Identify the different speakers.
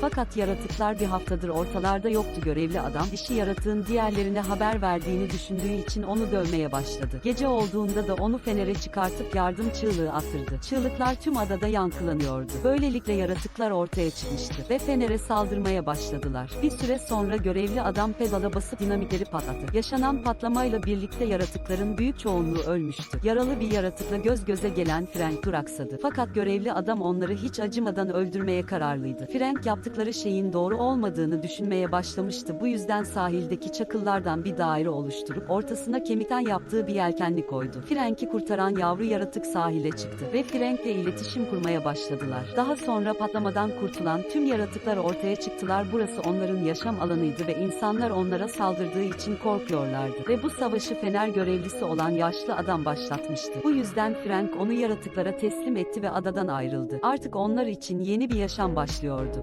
Speaker 1: Fakat yaratıklar bir haftadır ortalarda yoktu görevli adam dişi yaratığın diğerlerine haber verdiğini düşündüğü için onu dövmeye başladı. Gece olduğunda da onu fenere çıkartıp yardım çığlığı attırdı. Çığlıklar tüm adada yankılanıyordu. Böylelikle yaratıklar ortaya çıkmıştı ve fenere saldırmaya başladılar. Bir süre sonra görevli adam pedala basıp dinamitleri patlattı. Yaşanan patlamayla birlikte yaratıkların büyük çoğunluğu ölmüştü. Yaralı bir yaratıkla göz göze gelen Frank duraksadı. Fakat görevli adam onları hiç acımadan öldürmeye kararlıydı. Frank yaptıkları şeyin doğru olmadığını düşünmeye başlamıştı. Bu yüzden sahildeki çakıllardan bir daire oluşturup ortasına kemikten yaptığı bir yelkenli koydu. Frank'i kurtaran yavru yaratık sahile çıktı ve Frank'le iletişim kurmaya başladılar. Daha sonra patlamadan kurtulan tüm yaratıklar ortaya çıktılar. Burası onların yaşam alanıydı ve insanlar onlara saldırdığı için korkuyorlardı. Ve bu savaşı Fener görevlisi olan yaşlı adam başlatmıştı. Bu yüzden Frank onu yaratıklara teslim etti ve adadan ayrıldı. Artık onlar için yeni bir yaşam başlıyordu.